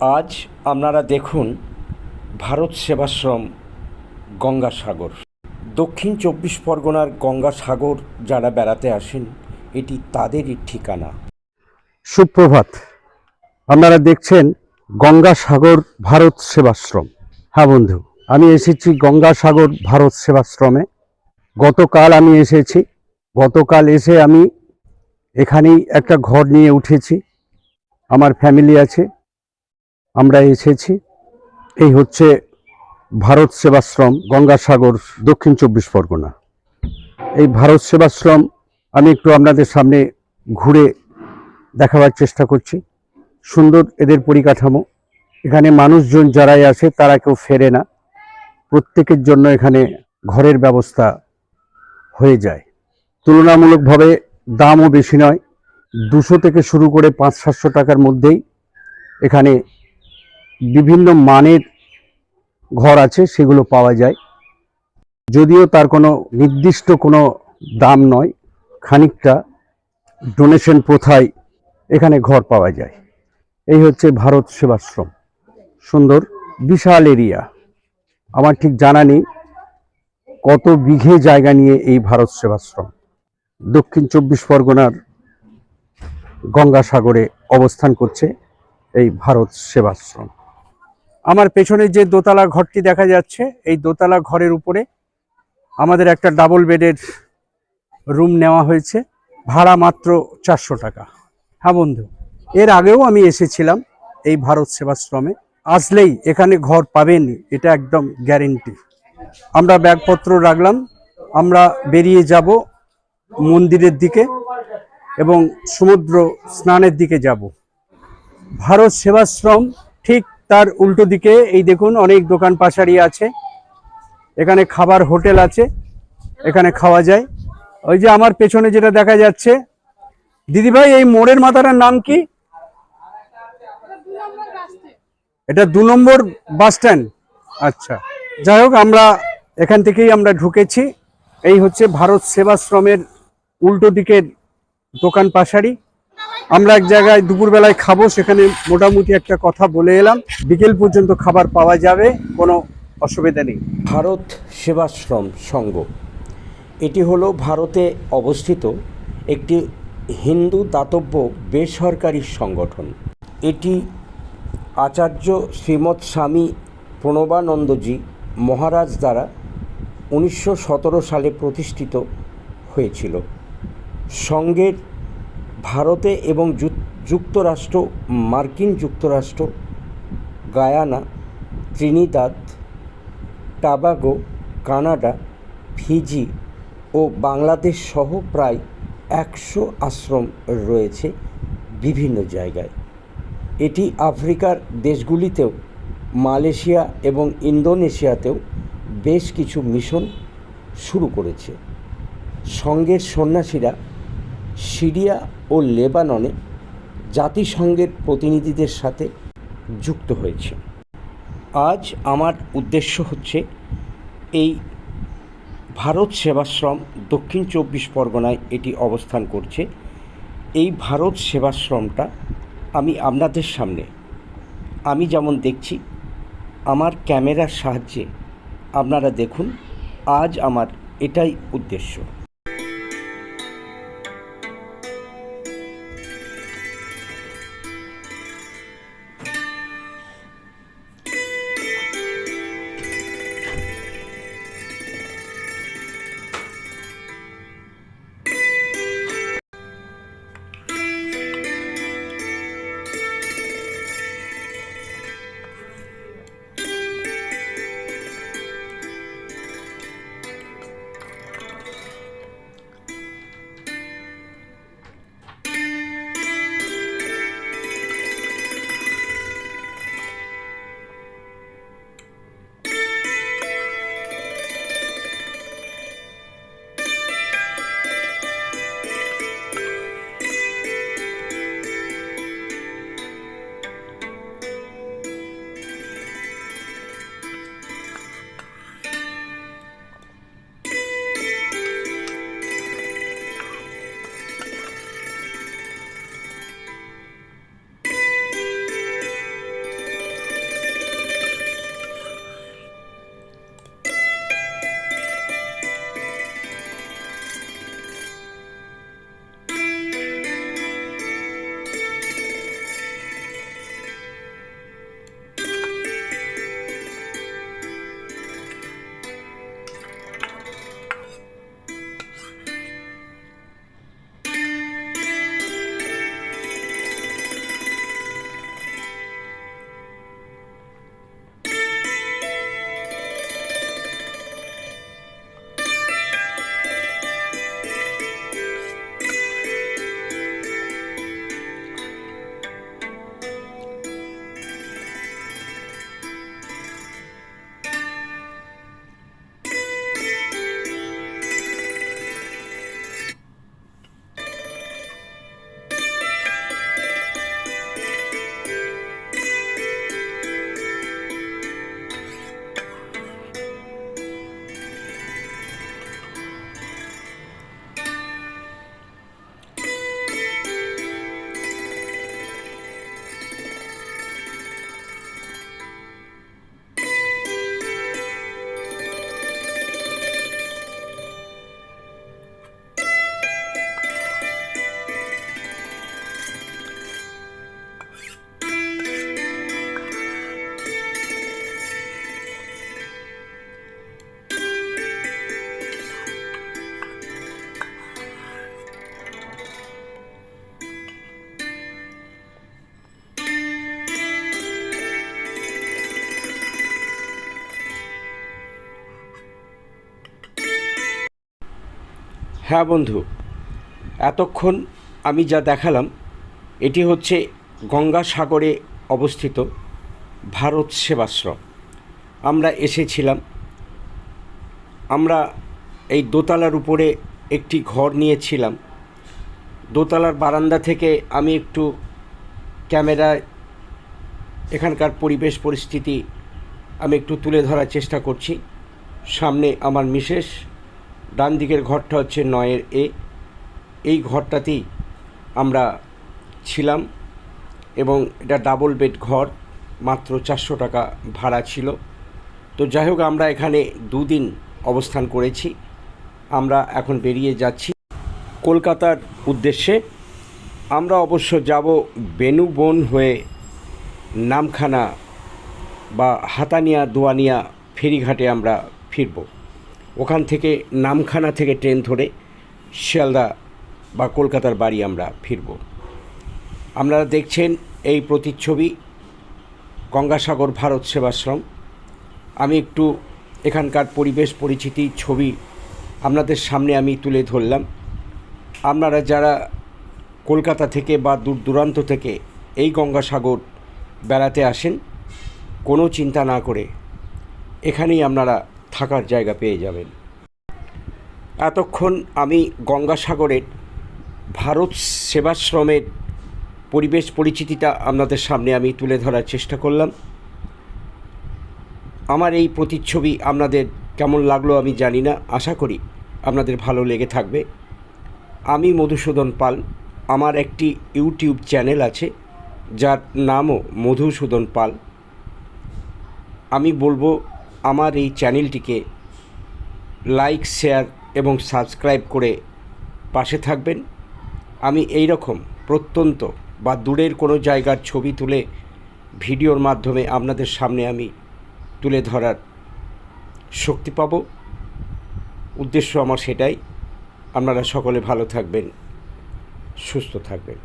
আজ আপনারা দেখুন ভারত সেবাশ্রম গঙ্গাসাগর। দক্ষিণ চব্বিশ পরগনার গঙ্গাসাগর যারা বেড়াতে আসেন, এটি তাদেরই ঠিকানা। সুপ্রভাত, আপনারা দেখছেন গঙ্গাসাগর ভারত সেবাশ্রম। হ্যাঁ বন্ধু, আমি এসেছি গঙ্গাসাগর ভারত সেবাশ্রমে। গতকাল আমি এসেছি, গতকাল এসে আমি এখানেই একটা ঘর নিয়ে উঠেছি। আমার ফ্যামিলি আছে। আমরা এসেছি। এই হচ্ছে ভারত সেবাশ্রম, গঙ্গাসাগর, দক্ষিণ চব্বিশ পরগনা। এই ভারত সেবাশ্রম, আমি একটু আপনাদের সামনে ঘুরে দেখাবার চেষ্টা করছি। সুন্দর এদের পরিকাঠামো। এখানে মানুষজন যারাই আসে, তারা কেউ ফেরে না। প্রত্যেকের জন্য এখানে ঘরের ব্যবস্থা হয়ে যায়। তুলনামূলকভাবে দামও বেশি নয়। দুশো থেকে শুরু করে পাঁচ সাতশো টাকার মধ্যেই এখানে বিভিন্ন মানের ঘর আছে, সেগুলো পাওয়া যায়। যদিও তার কোনো নির্দিষ্ট কোনো দাম নয়, খানিকটা ডোনেশন প্রথায় এখানে ঘর পাওয়া যায়। এই হচ্ছে ভারত সেবাশ্রম। সুন্দর, বিশাল এরিয়া। আমার ঠিক জানা নেই কত বিঘে জায়গা নিয়ে এই ভারত সেবাশ্রম। দক্ষিণ চব্বিশ পরগনার গঙ্গাসাগরে অবস্থান করছে এই ভারত সেবাশ্রম। আমার পেছনে যে দোতলা ঘরটি দেখা যাচ্ছে, এই দোতলা ঘরের উপরে আমাদের একটা ডাবল বেডের রুম নেওয়া হয়েছে, ভাড়া মাত্র চারশো টাকা। হ্যাঁ বন্ধু, এর আগেও আমি এসেছিলাম এই ভারত সেবাশ্রমে, আসলেই এখানে ঘর পাবেন, এটা একদম গ্যারেন্টি আমরা ব্যাগপত্র রাখলাম, আমরা বেরিয়ে যাব মন্দিরের দিকে এবং সমুদ্র স্নানের দিকে যাব। ভারত সেবাশ্রম ঠিক তার উল্টো দিকে, এই দেখুন অনেক দোকান পাশারি আছে। এখানে খাবার হোটেল আছে, এখানে খাওয়া যায়। ওই যে আমার পেছনে যেটা দেখা যাচ্ছে, দিদিভাই, এই মোড়ের মাথাটার নাম কি? এটা দু নম্বর বাস স্ট্যান্ড। আচ্ছা যাই হোক, আমরা এখান থেকেই আমরা ঢুকেছি। এই হচ্ছে ভারত সেবাশ্রমের উল্টো দিকের দোকান পাশারি। আমরা এক জায়গায় দুপুরবেলায় খাব, সেখানে মোটামুটি একটা কথা বলে এলাম। বিকেল পর্যন্ত খাবার পাওয়া যাবে, কোনো অসুবিধা নেই। ভারত সেবাশ্রম সংঘ। এটি হলো ভারতে অবস্থিত একটি হিন্দু দাতব্য বেসরকারি সংগঠন। এটি আচার্য শ্রীমৎ স্বামী প্রণবানন্দজি মহারাজ দ্বারা উনিশশো সতেরো সালে প্রতিষ্ঠিত হয়েছিল। সংঘের ভারতে এবং যুক্তরাষ্ট্র, মার্কিন যুক্তরাষ্ট্র, Guyana, Trinidad, Tobago, Canada, Fiji ও বাংলাদেশ সহ প্রায় একশো আশ্রম রয়েছে বিভিন্ন জায়গায়। এটি আফ্রিকার দেশগুলিতেও, মালয়েশিয়া এবং ইন্দোনেশিয়াতেও বেশ কিছু মিশন শুরু করেছে। সঙ্গের সন্ন্যাসীরা সিরিয়া ও লেবাননে জাতিসংঘের প্রতিনিধিদের সাথে যুক্ত হয়েছে। আজ আমার উদ্দেশ্য হচ্ছে এই ভারত সেবাশ্রম দক্ষিণ চব্বিশ পরগনায় এটি অবস্থান করছে। এই ভারত সেবাশ্রমটা আমি আপনাদের সামনে, আমি যেমন দেখছি, আমার ক্যামেরার সাহায্যে আপনারা দেখুন। আজ আমার এটাই উদ্দেশ্য। হ্যাঁ বন্ধু, এতক্ষণ আমি যা দেখালাম, এটি হচ্ছে গঙ্গাসাগরে অবস্থিত ভারত সেবাশ্রম। আমরা এসেছিলাম, আমরা এই দোতলার উপরে একটি ঘর নিয়েছিলাম। দোতলার বারান্দা থেকে আমি একটু ক্যামেরায় এখানকার পরিবেশ পরিস্থিতি আমি একটু তুলে ধরার চেষ্টা করছি। সামনে আমার মিসেস ডান দিকের ঘরটা হচ্ছে নয়ের এ। এই ঘরটাতেই আমরা ছিলাম এবং এটা ডাবল বেড ঘর, মাত্র চারশো টাকা ভাড়া ছিল। তো যাই হোক, আমরা এখানে দুদিন অবস্থান করেছি। আমরা এখন বেরিয়ে যাচ্ছি কলকাতার উদ্দেশ্যে। আমরা অবশ্য যাব বেনুবন হয়ে নামখানা বা হাতানিয়া দোয়ানিয়া ফেরিঘাটে আমরা ফিরব। ওখান থেকে নামখানা থেকে ট্রেন ধরে শিয়ালদা বা কলকাতার বাড়ি আমরা ফিরব। আপনারা দেখছেন এই প্রতিচ্ছবি, গঙ্গাসাগর ভারত সেবাশ্রম। আমি একটু এখানকার পরিবেশ, পরিচিতি, ছবি আপনাদের সামনে আমি তুলে ধরলাম। আপনারা যারা কলকাতা থেকে বা দূর দূরান্ত থেকে এই গঙ্গাসাগর বেড়াতে আসেন, কোনো চিন্তা না করে এখানেই আপনারা থাকার জায়গা পেয়ে যাবেন। এতক্ষণ আমি গঙ্গাসাগরের ভারত সেবাশ্রমের পরিবেশ পরিচিতিটা আপনাদের সামনে আমি তুলে ধরার চেষ্টা করলাম। আমার এই প্রতিচ্ছবি আপনাদের কেমন লাগল আমি জানি না, আশা করি আপনাদের ভালো লেগে থাকবে। আমি মধুসূদন পাল, আমার একটি ইউটিউব চ্যানেল আছে, যার নামও মধুসূদন পাল। আমি বলব আমার এই চ্যানেলটিকে লাইক, শেয়ার এবং সাবস্ক্রাইব করে পাশে থাকবেন। আমি এই রকম প্রত্যন্ত বা দূরের কোনো জায়গার ছবি তুলে ভিডিওর মাধ্যমে আপনাদের সামনে আমি তুলে ধরার শক্তি পাব। উদ্দেশ্য আমার সেটাই। আপনারা সকলে ভালো থাকবেন, সুস্থ থাকবেন।